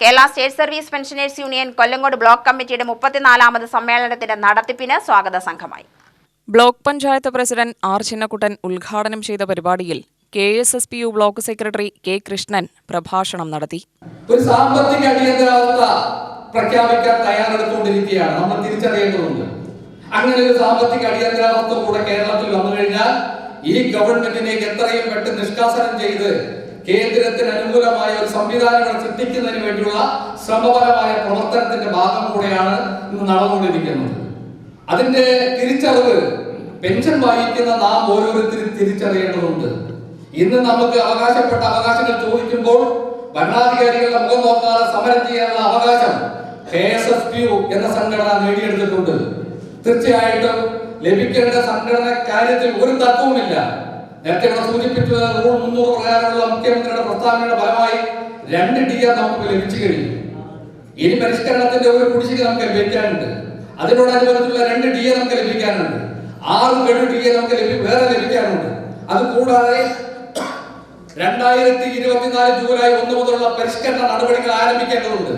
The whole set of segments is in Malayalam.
Kerala state service pensioners union Kollengode block കമ്മിറ്റിയുടെ മുപ്പത്തിനാലാമത് സമ്മേളനത്തിന്റെ നടത്തിപ്പിന് സ്വാഗത സംഘമായി. Block panchayat president R Chinnakuttan ഉദ്ഘാടനം ചെയ്ത പരിപാടിയിൽ K S S P U block secretary K Krishnan പ്രഭാഷണം നടത്തി. ഒരു സാമ്പത്തിക അടിയന്തരാവസ്ഥ പ്രഖ്യാപിക്കാൻ തയ്യാറെടുത്തുകൊണ്ടിരിക്കുകയാണ്. നമ്മൾ തിരിച്ചറിയേണ്ടതുണ്ട്. അങ്ങനെ ഒരു സാമ്പത്തിക അടിയന്തരാവസ്ഥ കൂടെ കേരളത്തിൽ വന്നു കഴിഞ്ഞാൽ ഈ ഗവൺമെന്റിനെ എത്രയും പെട്ടെന്ന് നിഷ്കാസനം ചെയ്ത് കേന്ദ്രത്തിന് അനുകൂലമായ ഒരു സംവിധാനങ്ങൾ സൃഷ്ടിക്കുന്നതിന് വേണ്ടിയുള്ള ശ്രമപരമായ പ്രവർത്തനത്തിന്റെ ഭാഗം കൂടെയാണ് ഇന്ന് നടന്നുകൊണ്ടിരിക്കുന്നത്. അതിന്റെ തിരിച്ചറിവ് പെൻഷൻ വാങ്ങിക്കുന്ന നാം ഓരോരുത്തരും തിരിച്ചറിയേണ്ടതുണ്ട്. ഇന്ന് നമുക്ക് അവകാശപ്പെട്ട അവകാശങ്ങൾ ചോദിക്കുമ്പോൾ ഭരണാധികാരികളുടെ മുഖം നോക്കാതെ സമരം ചെയ്യാനുള്ള അവകാശം എന്ന സംഘടന നേടിയെടുത്തിട്ടുണ്ട്. തീർച്ചയായിട്ടും ലഭിക്കേണ്ട സംഘടന കാര്യത്തിൽ ഒരു തത്വവുമില്ല. നേരത്തെ ഇവിടെ സൂചിപ്പിച്ചു റൂൾ മുന്നൂറ് പ്രകാരമുള്ള മുഖ്യമന്ത്രിയുടെ പ്രസ്താവനയുടെ ഫലമായി രണ്ട് ഡി നമുക്ക് ലഭിച്ചു കഴിഞ്ഞു. ഇനി പരിഷ്കരണത്തിന്റെ ഒരു കുടിശ്ശിക നമുക്ക് ലഭിക്കാനുണ്ട്. അതിനോടനുബന്ധിച്ചുള്ള രണ്ട് ഡി എ നമുക്ക് ലഭിക്കാനുണ്ട്. ആറ് ഗഡു ഡി എ നമുക്ക് വേറെ ലഭിക്കാനുണ്ട്. അത് കൂടാതെ രണ്ടായിരത്തി ഇരുപത്തിനാല് ജൂലൈ ഒന്ന് മുതലുള്ള പരിഷ്കരണ നടപടികൾ ആരംഭിക്കേണ്ടതുണ്ട്.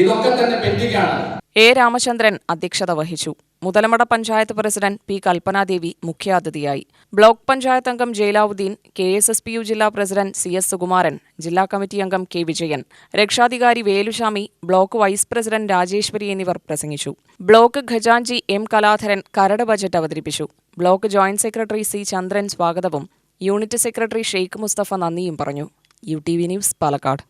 ഇതൊക്കെ തന്നെ പെൻഡിംഗ് ആണ് എ രാമചന്ദ്രൻ അധ്യക്ഷത വഹിച്ചു. മുതലമട പഞ്ചായത്ത് പ്രസിഡന്റ് പി കൽപ്പനാദേവി മുഖ്യാതിഥിയായി. ബ്ലോക്ക് പഞ്ചായത്ത് അംഗം Jailavuddin K S S P U ജില്ലാ പ്രസിഡന്റ് സി എസ് സുകുമാരൻ ജില്ലാ കമ്മിറ്റി അംഗം കെ വിജയൻ രക്ഷാധികാരി Velusami block vice president Rajeshwari എന്നിവർ പ്രസംഗിച്ചു. ബ്ലോക്ക് ഖജാൻജി എം കലാധരൻ കരട് ബജറ്റ് അവതരിപ്പിച്ചു. Block joint secretary C Chandran സ്വാഗതവും യൂണിറ്റ് സെക്രട്ടറി ഷെയ്ഖ് മുസ്തഫ നന്ദിയും പറഞ്ഞു. U T V news Palakkad.